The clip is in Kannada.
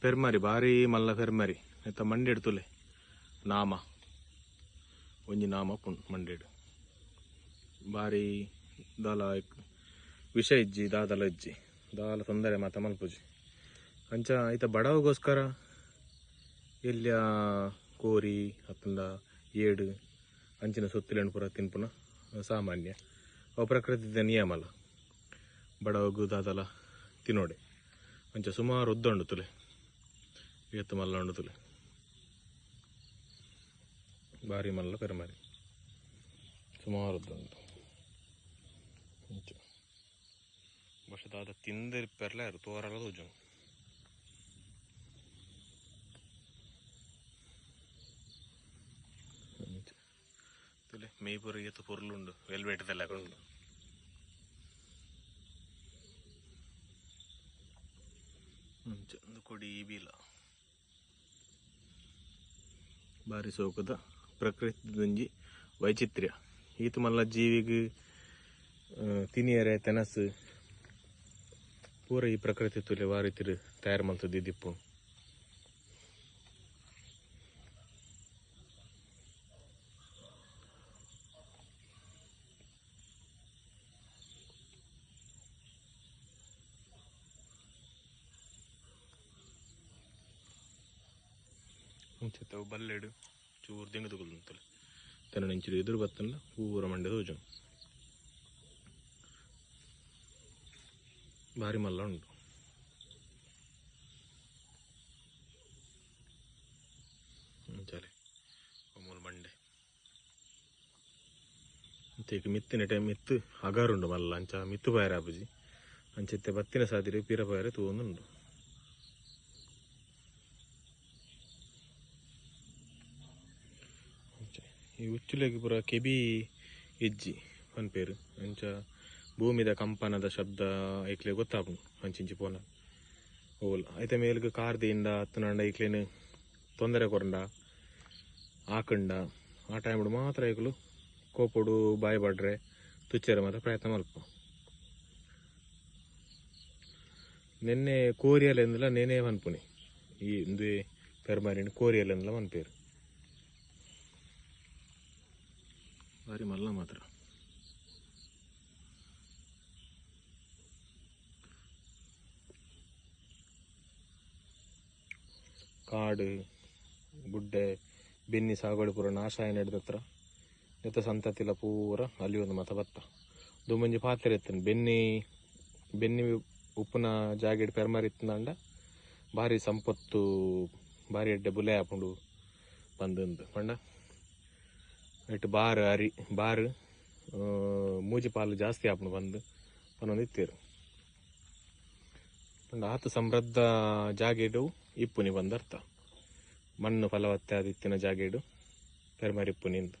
ಪೆರ್ಮರಿ, ಭಾರಿ ಮಲ್ಲ ಪೆರ್ಮರಿ. ಐತ ಮಂಡೆಡ್ ತುಲೆ. ನಾಮ. ಒಂಜಿ ನಾಮ ಪುಣ್ ಮಂಡೆಡ್ ಭಾರಿ ದಾಲ ವಿಷ ಇಜ್ಜಿ, ದಾದಲ ಇಜ್ಜಿ. ದಾಲ ತೊಂದರೆ ಮಾತ ಮಲ್ಪುಜಿ ಅಂಚ ಐತ ಬಡವಗೋಸ್ಕರ ಎಲ್ಲಿಯ ಕೋರಿ ಅತ್ತಂದ ಏಡು ಅಂಚಿನ ಸೊತ್ತಿಲೆಣ್ಣು ಪೂರ ತಿನ್ಪುನ ಸಾಮಾನ್ಯ. ಅವು ಪ್ರಕೃತಿದ ನಿಯಮ ಅಲ್ಲ. ಬಡವಗು, ದಾದಲ ತಿನ್ನೋಡೆ. ಅಂಚ ಸುಮಾರು ಉದ್ದುಂಡು ತುಲೆ. ಏತ್ತು ಮಲ್ಲ ಉಂಡು ತುಲೆ ಭಾರಿ ಮಲ್ಲ ಪೆರಮಾರಿ ಸುಮಾರು ಉದ್ದುಂಡು ಅಂಚ പക്ഷെ ದಾದ ತಿಂದಿರ್ಪೆರ್ಲ ಯಾರು ತೋರಲ್ಲ ತೋಜು ತುಲೆ ಮೇಯ್ಪುರ ಏತು ಪೊರ್ಲುಂಡು ವೆಲ್ವೆಟ್ದೆಲ್ಲ ಉಂಡು ಬಾರಿ ಸೋಕದ ಪ್ರಕೃತಿದೊಂಜಿ ವೈಚಿತ್ರ್ಯ. ಈತ ಮಲ್ಲ ಜೀವಿಗ್ ತಿನಿಯರೆ, ತೆನಸ್, ಪೂರ ಈ ಪ್ರಕೃತಿ ತುಲೆ ವಾರಿತಿರು ತಯಾರು ಮಲ್ತದ್ದು ದಿಪ್ಪು. చెత్త బల్లేడు. చూరు దింగ దిగులుతుంది తన నుంచి ఎదురు బత్తంలో ఊర మండే రోజు భారీ మల్ల ఉండు. చాలే. కొమ్మలు మండే. అంతే మిత్తిన టైం మిత్తు అగారుండు మళ్ళీ. అంచ మిత్తు పాయరాపుజి అంచెత్తే బత్తిన సాదిరి పీరపాయరే తూందుండు. ಈ ಉಚ್ಚುಲೆಗೆ ಪೂರ ಕೆಬಿ ಹೆಜ್ಜಿ, ಒಂದು ಪೇರು. ಅಂಚ ಭೂಮಿದ ಕಂಪನದ ಶಬ್ದ ಐಕ್ಲೆ ಗೊತ್ತಾಪು ಅಂಚಿಂಚಿ ಪೋನ. ಓಲ್ ಐತೆ ಮೇಲ್ಗೆ ಕಾರ್ದಿಂದ ಹತ್ತುನಂಡ ಐಕ್ಲೇನು ತೊಂದರೆ ಕೊರಂಡ ಆಕಂಡ ಆ ಟೈಮ್ ಮಾತ್ರ ಐಕ್ಲು ಕೋಪಡು ಬಾಯಿ ಬಡ್ರೆ ತುಚ್ಚರ ಮಾತ್ರ ಪ್ರಯತ್ನ ಮಲ್ಪ. ನಿನ್ನೆ ಕೋರಿಯಲೆಂದಲ ನೇನೇ ಪನ್ಪುನಿ ಈ ಒಂದು ಪೆರ್ಮಾರಿನ ಕೋರಿಯಲೆಂದಲ ಪನ್ಪೇರು ಭಾರಿ ಮಲ್ಲ ಮಾತ್ರ. ಕಾಡು, ಗುಡ್ಡೆ, ಬೆನ್ನಿ ಸಾಗುವಳಿ ಪೂರ ನಾಶ ಹತ್ರ. ನೆತ್ತ ಸಂತತಿಲ ಪೂರ ಅಲ್ಲಿ ಒಂದು ಮತ ಬತ್ತ. ದುಮಂಜಿ ಪಾತ್ರೆ ಇತ್ತೇನೆ. ಬೆನ್ನಿ ಬೆನ್ನಿ ಉಪ್ಪುನ ಜಾಗೆಡ್ ಪೆರ್ಮರಿ ಇತ್ತಂಡ ಭಾರಿ ಸಂಪತ್ತು, ಭಾರಿ ಎಡ್ಡೆ ಬುಲೆ ಹಾಕೊಂಡು ಬಂದಂದು. ಪಂಡ? ಇಟ್ಟು ಬಾರ್ ಅರಿ, ಬಾರ್ ಮೂಜಿಪಾಲು ಮೂಜಿ ಪಾಲು ಜಾಸ್ತಿ ಆಪುಂಡು ಬಂದು ಪನ್ನೊಂದು ಇತ್ತೀರು. ಪಂಡ ಆತ ಸಮೃದ್ಧ ಜಾಗೇಡು ಇಪ್ಪುನಿ ಬಂದರ್ಥ. ಮಣ್ಣು ಫಲವತ್ತೆ ಆದಿತ್ತಿನ ಜಾಗೇಡು ಪೆರ್ಮರಿಪ್ಪುನಿಂದು